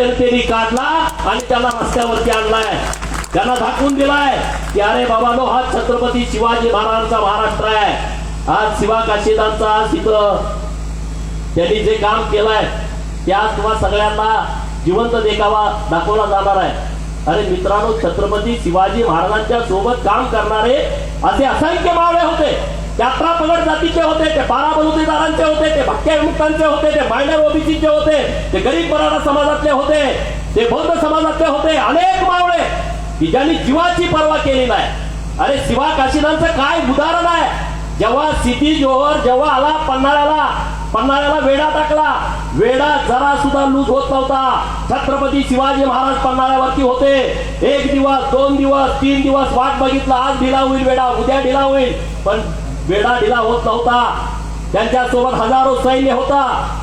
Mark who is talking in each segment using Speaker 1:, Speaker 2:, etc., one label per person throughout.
Speaker 1: जनतेने काढला आणि त्याला रस्त्यावरती आणलाय. त्यांना दाखवून दिलाय की अरे बाबानो हा छत्रपती शिवाजी महाराजांचा महाराष्ट्र आहे. आज शिवा काशीदांचा आज इथं त्यांनी जे काम केलंय त्या तुम्हा सगळ्यांना जिवंत देखावा दाखवला जाणार आहे. अरे मित्रांनो छत्रपती शिवाजी महाराजांच्या सोबत काम करणारे असे असंख्य मावळे होते. यात्रा पगड जातीचे होते ते बारा बलुतेदारांचे होते ते भक्क्या विमुक्तांचे होते ते मायनर ओबीसीचे होते ते गरीब मराठा समाजातले होते ते बौद्ध समाजातले होते अनेक मावळे की ज्यांनी जीवाची पर्वा केली नाही. अरे शिवा काशीदांचं काय उदाहरण आहे? जेव्हा सिटी जोहर जेव्हा आला पन्हाळ्याला पन्हाळ्याला वेडा टाकला. वेडा जरा सुद्धा लूज होत नव्हता. छत्रपती शिवाजी महाराज पन्हाळ्यावरती होते. एक दिवस दोन दिवस तीन दिवस वाट बघितला. आज ढिला होईल वेडा उद्या ढिला होईल. पण वेडा ढिला होत नव्हता. त्यांच्यासोबत हजारो सैन्य होता.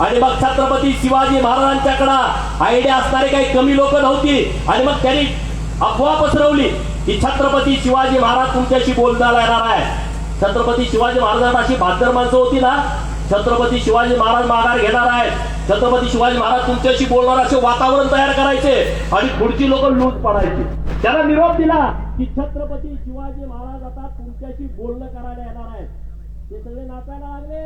Speaker 1: आणि मग छत्रपती शिवाजी महाराजांच्याकडे आयडिया असणारे काही कमी लोक नव्हती. आणि मग त्यांनी अफवा पसरवली की छत्रपती शिवाजी महाराज तुमच्याशी बोलताना येणार आहे. छत्रपती शिवाजी महाराजांना अशी बहात्तर माणसं होती ना छत्रपती शिवाजी महाराज माघार घेणार आहेत. छत्रपती शिवाजी महाराज तुमच्याशी बोलणार असे वातावरण तयार करायचे आणि पुढची लोक लूट पडायची. त्याला निरोप दिला की छत्रपती शिवाजी महाराज आता तुमच्याशी बोलणं करायला येणार आहेत. ते सगळे नाचायला लागले.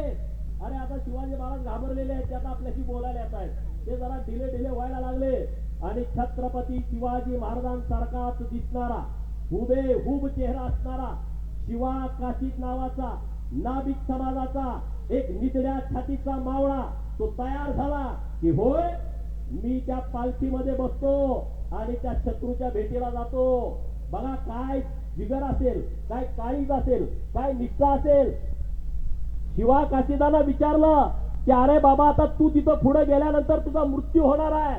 Speaker 1: अरे आता शिवाजी महाराज घाबरलेले आहेत ते आता आपल्याशी बोलायला येत आहेत. ते जरा ढिले ढिले व्हायला लागले. आणि छत्रपती शिवाजी महाराजांसारखाच दिसणारा हुबे हुब चेहरा असणारा शिवा काशीत नावाचा नाभिक समाजाचा एक नितड्या छातीचा मावळा तो तयार झाला की होय मी त्या पालखीमध्ये बसतो आणि त्या शत्रूच्या भेटीला जातो. बघा काय जिगर असेल काय काळीज असेल काय निष्ठा असेल. शिवा काशीदाना विचारलं की अरे बाबा आता तू तिथं पुढे गेल्यानंतर तुझा मृत्यू होणार आहे.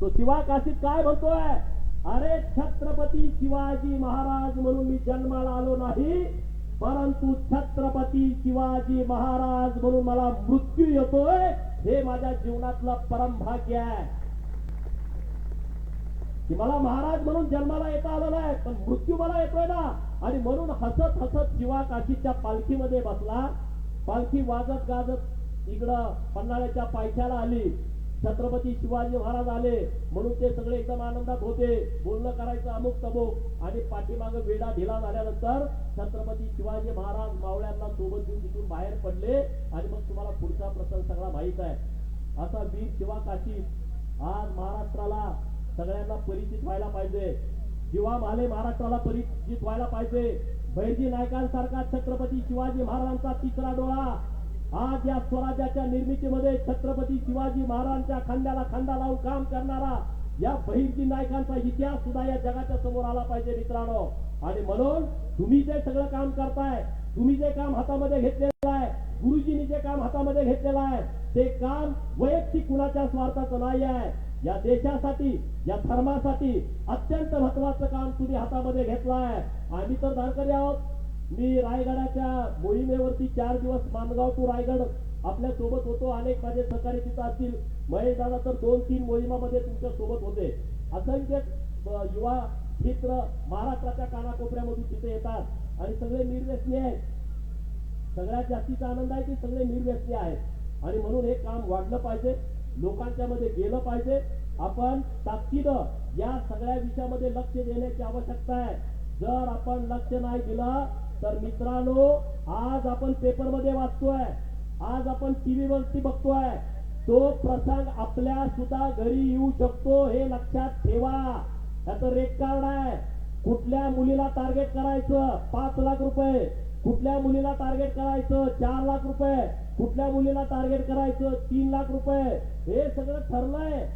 Speaker 1: तो शिवा काशीद काय म्हणतोय? अरे छत्रपती शिवाजी महाराज म्हणून मी जन्माला आलो नाही परंतु छत्रपती शिवाजी महाराज म्हणून मला मृत्यू येतोय हे माझ्या जीवनातलं परम भाग्य आहे. की मला महाराज म्हणून जन्माला येता आलं नाही पण मृत्यू मला येतोय ना. आणि म्हणून हसत हसत शिवा काशीच्या पालखीमध्ये बसला. पालखी वाजत गाजत इकडं पन्हाळ्याच्या पायथ्याला आली. छत्रपती शिवाजी महाराज आले म्हणून ते सगळे एकदम आनंदात होते. बोलणं करायचं अमुक तमुक आणि पाठीमागं वेडा ढिला झाल्यानंतर छत्रपती शिवाजी महाराज मावळ्यांना सोबत घेऊन तिथून बाहेर पडले. आणि मग तुम्हाला पुढचा प्रसंग सगळा माहीत आहे. असा वीर शिवा काशी आज महाराष्ट्राला सगळ्यांना परिचित व्हायला पाहिजे. जीवा माले महाराष्ट्राला परिचित व्हायला पाहिजे. बैजी नायकांसारखा छत्रपती शिवाजी महाराजांचा तिसरा डोळा आज या स्वराज्याच्या निर्मितीमध्ये छत्रपती शिवाजी महाराजांच्या खांद्याला खांदा लावून काम करणारा या बहिर्जी नायकांचा इतिहास सुद्धा या जगाच्या समोर आला पाहिजे मित्रांनो. आणि म्हणून तुम्ही जे सगळं काम करताय तुम्ही जे काम हातामध्ये घेतलेलं आहे गुरुजींनी जे काम हातामध्ये घेतलेलं आहे ते काम वैयक्तिक कुणाच्या स्वार्थाचं नाही आहे. या देशासाठी या धर्मासाठी अत्यंत महत्वाचं काम तुम्ही हातामध्ये घेतलं आहे. आम्ही तर धारकरी आहोत. मी रायगडाच्या मोहिमेवरती चार दिवस मानगाव टू रायगड आपल्यासोबत होतो. अनेक माझे सहकारी तिथं असतील. महेश दादा तर दोन तीन मोहिमामध्ये तुमच्यासोबत होते. असंख्य युवा मित्र महाराष्ट्राच्या कानाकोपऱ्यामधून तिथे येतात. आणि सगळे निर्व्यसनी आहेत. सगळ्यात जास्तीचा आनंद आहे की सगळे निर्व्यसनी आहेत. आणि म्हणून हे काम वाढलं पाहिजे. लोकांच्या मध्ये गेलं पाहिजे. आपण ताकदीनं या सगळ्या विषयामध्ये लक्ष देण्याची आवश्यकता आहे. जर आपण लक्ष नाही दिलं तर मित्रांनो आज आपण पेपरमध्ये वाचतोय. आज आपण टीव्ही वरती बघतोय. तो प्रसंग आपल्या सुद्धा घरी येऊ शकतो हे लक्षात ठेवा. त्याचं रेट कार्ड आहे. कुठल्या मुलीला टार्गेट करायचं? पाच लाख रुपये. कुठल्या मुलीला टार्गेट करायचं? चार लाख रुपये. कुठल्या मुलीला टार्गेट करायचं? तीन लाख रुपये. हे सगळं ठरलंय.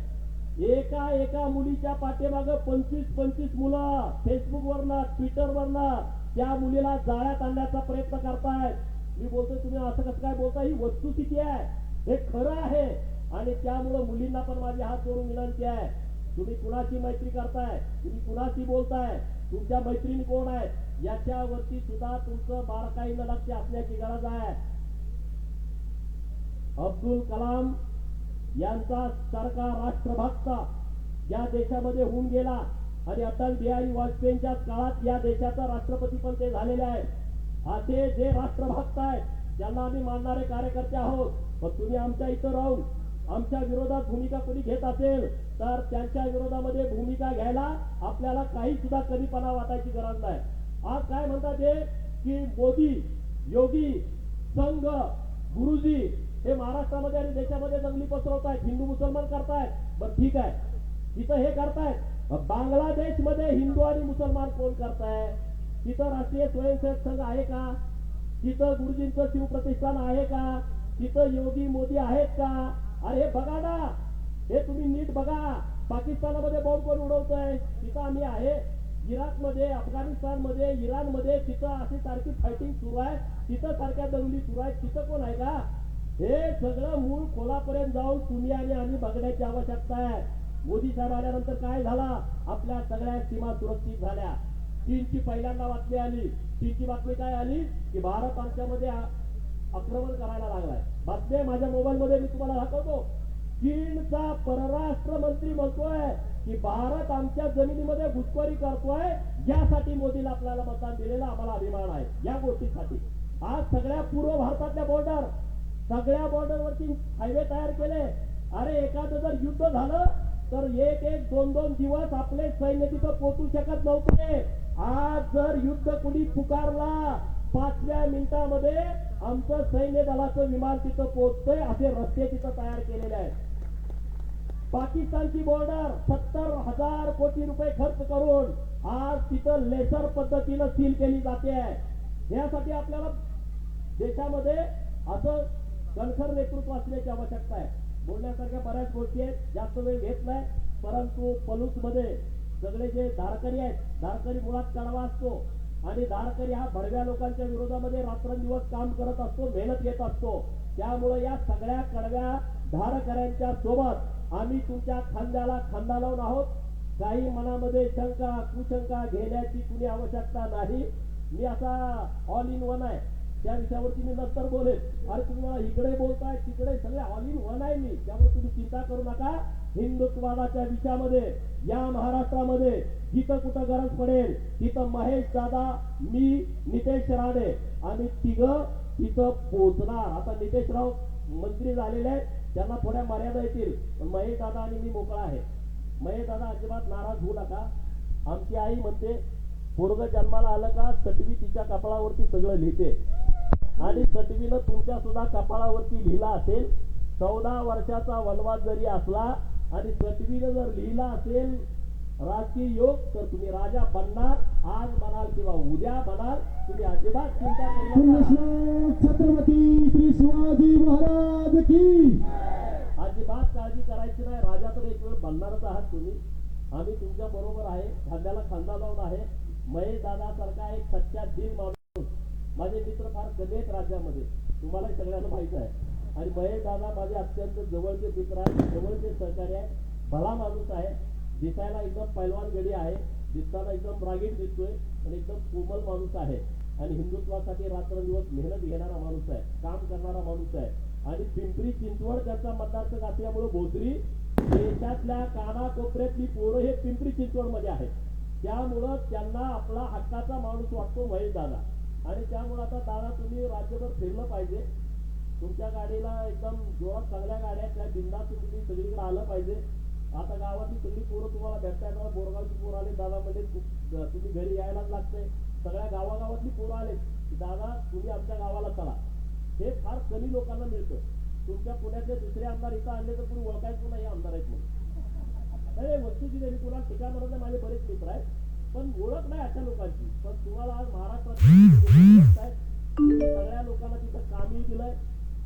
Speaker 1: एका एका मुलीच्या पाठीमाग पंचवीस पंचवीस मुलं. फेसबुक वरनं ट्विटर वरनं. त्या मुलीला जाळ्यात आणण्याचा प्रयत्न करतायत. मी बोलतोय तुम्ही असं कसं काय बोलता ही वस्तुस्थिती आहे. हे खरं आहे. आणि त्यामुळं मुलींना पण माझी हात जोडून विनंती आहे. तुम्ही कुणाची मैत्री करताय? तुम्ही कुणाशी बोलताय? तुमच्या मैत्रीण कोण आहेत? याच्यावरती सुद्धा तुमचं बारकाईनं लक्ष असण्याची गरज आहे. अब्दुल कलाम यांचा सारखा राष्ट्रभक्त. या देशामध्ये होऊन गेला. आणि अटल बिहारी वाजपेयींच्या काळात या देशाचा राष्ट्रपती पण ते झालेले आहेत. असे जे राष्ट्रभक्त आहेत ज्यांना आम्ही मानणारे कार्यकर्ते आहोत. पण तुम्ही आमच्या इथं राहून आमच्या विरोधात भूमिका कोणी घेत असेल तर त्यांच्या विरोधामध्ये भूमिका घ्यायला आपल्याला काही सुद्धा कधीपणा वाटायची गरज नाही. आज काय म्हणतात ते? की मोदी योगी संघ गुरुजी हे महाराष्ट्रामध्ये आणि देशामध्ये दंगली पसरवतायत. हिंदू मुसलमान करतायत. बरं ठीक आहे. इथं हे करतायत. बांगलादेशमध्ये हिंदू आणि मुसलमान कोण करताय? तिथं राष्ट्रीय स्वयंसेवक संघ आहे का? तिथं गुरुजींचं शिवप्रतिष्ठान आहे का? तिथं योगी मोदी आहेत का? अरे बघा ना. हे तुम्ही नीट बघा. पाकिस्तानामध्ये बॉम्ब कोण उडवतोय? तिथं आम्ही आहे. इराकमध्ये अफगाणिस्तानमध्ये इराणमध्ये तिथं अशी सारखी फायटिंग सुरू आहे. तिथं सारख्या दंगली सुरू आहेत. तिथं कोण आहे का? हे सगळं मूळ खोलापर्यंत जाऊन तुम्ही आणि आम्ही बघण्याची आवश्यकता आहे. मोदी साहेब आल्यानंतर काय झाला? आपल्या सगळ्या सीमा सुरक्षित झाल्या. चीनची पहिल्यांदा बातमी आली. चीनची बातमी काय आली? की भारत आमच्यामध्ये आक्रमण करायला लागलाय. बातमी माझ्या मोबाईल मध्ये मी तुम्हाला दाखवतो. चीनचा परराष्ट्र मंत्री म्हणतोय की भारत आमच्या जमिनीमध्ये घुसखोरी करतोय. यासाठी मोदीला आपल्याला मतदान दिलेलं आम्हाला अभिमान आहे. या गोष्टीसाठी. आज सगळ्या पूर्व भारतातल्या बॉर्डर सगळ्या बॉर्डरवरती हायवे तयार केले. अरे एखादं जर युद्ध झालं तर एक एक दोन दोन दिवस आपले सैन्य तिथं पोचू शकत नव्हते. आज जर युद्ध कुणी पुकारला पाचव्या मिनिटामध्ये आमचं सैन्य दलाचं विमान तिथं पोहोचतंय असे रस्ते तिथं तयार केलेले आहेत. पाकिस्तानची बॉर्डर सत्तर हजार कोटी रुपये खर्च करून आज तिथं लेसर पद्धतीनं सील केली जाते. आहे यासाठी आपल्याला देशामध्ये असं कणखर नेतृत्व असण्याची आवश्यकता आहे. बोलण्यासारख्या बऱ्याच गोष्टी आहेत जास्त वेळ घेत नाही परंतु पलूसमध्ये सगळे जे धारकरी आहेत धारकरी मुळात कडवा असतो. आणि धारकरी हा भडव्या लोकांच्या विरोधामध्ये रात्रंदिवस काम करत असतो मेहनत घेत असतो. त्यामुळे या सगळ्या कडव्या धारकऱ्यांच्या सोबत आम्ही तुमच्या खांद्याला खांदा लावून आहोत. काही मनामध्ये शंका कुशंका घेण्याची कुणी आवश्यकता नाही. मी असा ऑल इन वन आहे. त्या विषयावरती मी नंतर बोलेल अरे तुम्ही मला इकडे बोलताय तिकडे सगळे ऑल इन वन आहे मी. त्यामुळे तुम्ही चिंता करू नका. हिंदुत्वादाच्या विषयामध्ये या महाराष्ट्रामध्ये जिथं कुठं गरज पडेल तिथं महेश दादा मी नितेश राणे आणि तिघ तिथं पोहोचणार. आता नितेश राव मंत्री झालेले आहेत त्यांना थोड्या मर्यादा येतील. पण महेश दादा आणि मी मोकळा आहे. महेश दादा अजिबात नाराज होऊ नका. आमची आई म्हणते पोरग जन्माला आलं का सटवी तिच्या कपाळावरती सगळं लिहिते. आणि सटवीनं तुमच्या सुद्धा कपाळावरती लिहिला असेल चौदा वर्षाचा वनवास जरी असला आणि सटवीनं जर लिहिला असेल राजकीय योग तर तुम्ही राजा बनणार आज बनाल किंवा उद्या बनाल तुम्ही अजिबात चिंता
Speaker 2: छत्रपती श्री शिवाजी महाराज की.
Speaker 1: अजिबात काळजी करायची नाही राजा तर एक वेळ बनणारच आहात तुम्ही. आम्ही तुमच्या बरोबर आहे खांद्याला खांदा लावून आहे. महेश दादा सारखा एक सच्चा माणूस माझे मित्र फार कमी आहेत राज्यामध्ये. तुम्हाला सगळ्यांना माहीत आहे. आणि महेश दादा माझे अत्यंत जवळचे मित्र आहेत. जवळचे सहकारी आहेत. भला माणूस आहे. दिसायला एकदम पैलवान गडी आहे. दिसताना एकदम रागीट दिसतोय. आणि एकदम कोमल माणूस आहे. आणि हिंदुत्वासाठी रात्रदिवस मेहनत घेणारा माणूस आहे. काम करणारा माणूस आहे. आणि पिंपरी चिंचवड त्यांचा मतदारसंघ असल्यामुळे भोसरी देशातल्या कानाकोपऱ्यातली पोरं हे पिंपरी चिंचवडमध्ये आहेत. त्यामुळं त्यांना आपला हक्काचा माणूस वाटतो महेश दादा आणि त्यामुळे आता दादा तुम्ही राज्यभर फिरलं पाहिजे. तुमच्या गाडीला एकदम जोरात चांगल्या गाड्या त्या बिंदास तुम्ही सगळीकडे आलं पाहिजे. आता गावातली सगळी पोरं तुम्हाला भेटताय का बोरगावची पोरं आले दादा म्हणजे तुम्ही घरी यायलाच लागते सगळ्या गावागावातली पोरं आले दादा तुम्ही आमच्या गावाला चला. हे फार कमी लोकांना मिळतं. तुमच्या पुण्यातले दुसरे आमदार इथं आणले तर तुम्ही ओळखायचं नाही आमदार आहेत म्हणून. नाही वस्तूची देवी कुणाला ठिकाण माझे बरेच मित्र आहेत. पण ओळख नाही अशा लोकांची. पण तुम्हाला आज महाराष्ट्रात सगळ्या लोकांना तिथं कामही दिलंय.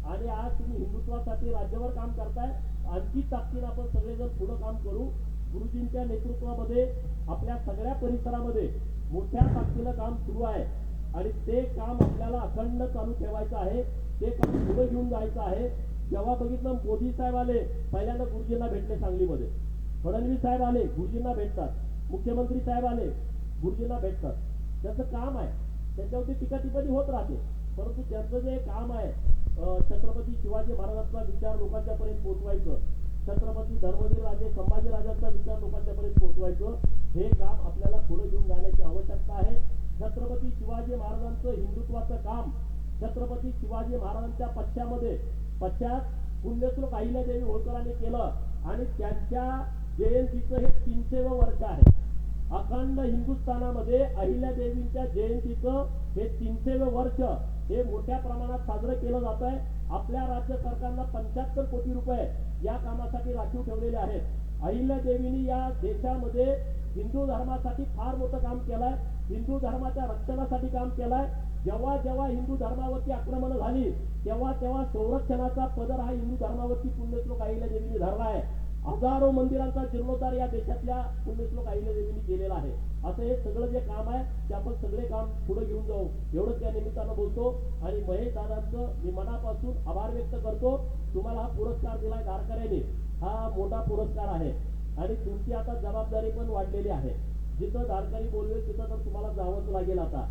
Speaker 1: आणि आज तुम्ही हिंदुत्वासाठी राज्यभर काम करताय. आणखी ताकदीनं आपण सगळेजण पुढं काम करू. गुरुजींच्या नेतृत्वामध्ये आपल्या सगळ्या परिसरामध्ये मोठ्या ताकदीनं काम सुरू आहे. आणि ते काम आपल्याला अखंड चालू ठेवायचं आहे. ते काम पुढे घेऊन जायचं आहे. जेव्हा बघितलं मोदी साहेब आले पहिल्यांदा गुरुजींना भेटले सांगलीमध्ये. फडणवीस साहेब आले गुरुजींना भेटतात. मुख्यमंत्री साहेब आले गुरुजींना भेटतात. त्यांचं काम आहे. त्यांच्यावरती टीका टिप्पणी होत राहते. परंतु त्यांचं जे काम आहे छत्रपती शिवाजी महाराजांचा विचार लोकांच्या पर्यंत पोहोचवायचं छत्रपती धर्मवीर राजे संभाजी राजांचा विचार लोकांच्या पर्यंत पोहोचवायचं हे काम आपल्याला पुढे घेऊन जाण्याची आवश्यकता आहे. छत्रपती शिवाजी महाराजांचं हिंदुत्वाचं काम छत्रपती शिवाजी महाराजांच्या पश्चामध्ये पश्चात पुण्यश्लोक अहिल्यादेवी होळकरांनी केलं आणि त्यांच्या जयंतीचं हे तीनशेवं वर्ष आहे. अखंड हिंदुस्थानामध्ये अहिल्यादेवींच्या जयंतीचं हे तीनशेवे वर्ष हे मोठ्या प्रमाणात साजरं केलं जात आहे. आपल्या राज्य सरकारला पंच्याहत्तर कोटी रुपये या कामासाठी राखीव ठेवलेले आहेत. अहिल्यादेवींनी या देशामध्ये हिंदू धर्मासाठी फार मोठं काम केलंय. हिंदू धर्माच्या रक्षणासाठी काम केलंय. जेव्हा जेव्हा हिंदू धर्मावरती आक्रमण झाली तेव्हा तेव्हा संरक्षणाचा पदर हा हिंदू धर्मावरती पुण्यश्लोक अहिल्यादेवीने धरला आहे. हजारो मंदिरांचा जीर्णोद्धार या देशातल्या पुण्यश्लोक अहिल्यादेवींनी केलेला आहे. असं हे सगळं जे काम आहे ते आपण सगळे काम पुढे घेऊन जाऊ. एवढंच त्या निमित्तानं बोलतो आणि महेश दादांचं मी मनापासून आभार व्यक्त करतो. तुम्हाला हा पुरस्कार दिलाय गारकऱ्याने हा मोठा पुरस्कार आहे. आणि तुमची आता जबाबदारी पण वाढलेली आहे. जिथं दारकरी बोलवेल तिथं तर तुम्हाला जावंच लागेल आता.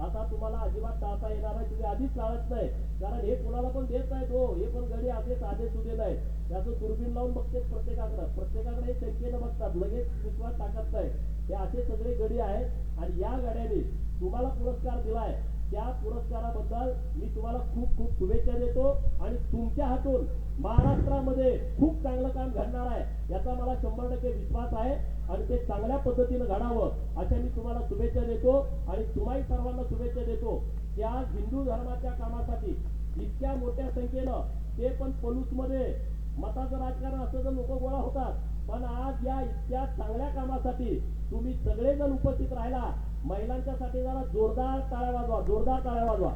Speaker 1: आता तुम्हाला अजिबात टाळता येणार नाही. तुम्ही आधीच टाळत नाही. कारण हे कुणाला पण देत नाहीत हो. हे पण गडी आधीच साधे सुदे नाही त्याचं दुर्बीण लावून बघतेच प्रत्येकाकडे. प्रत्येकाकडे हे शंकेनं बघतात. लगेच विश्वास टाकत नाही. हे असे सगळे गडी आहेत. आणि या गड्याने तुम्हाला पुरस्कार दिलाय. त्या पुरस्काराबद्दल मी तुम्हाला खूप खूप शुभेच्छा देतो आणि तुमच्या हातून महाराष्ट्रामध्ये खूप चांगलं काम घडणार आहे याचा मला शंभर टक्के विश्वास आहे आणि ते चांगल्या पद्धतीनं घडावं अशा मी तुम्हाला शुभेच्छा देतो आणि तुम्हाही सर्वांना शुभेच्छा देतो त्या हिंदू धर्माच्या कामासाठी इतक्या मोठ्या संख्येनं ते पण पलूसमध्ये मताचं राजकारण असं तर लोक गोळा होतात पण आज या इतक्या चांगल्या कामासाठी तुम्ही सगळेजण उपस्थित राहिला महिलांच्यासाठी जरा जोरदार टाळ्या वाजवा जोरदार टाळ्या वाजवा.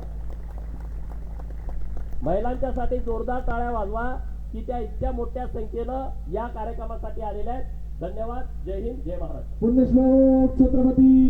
Speaker 1: महिलांच्यासाठी जोरदार टाळ्या वाजवा की त्या इतक्या मोठ्या संख्येनं या कार्यक्रमासाठी आलेल्या आहेत. धन्यवाद. जय हिंद. जय महाराज
Speaker 2: पुण्यश्लोक छत्रपती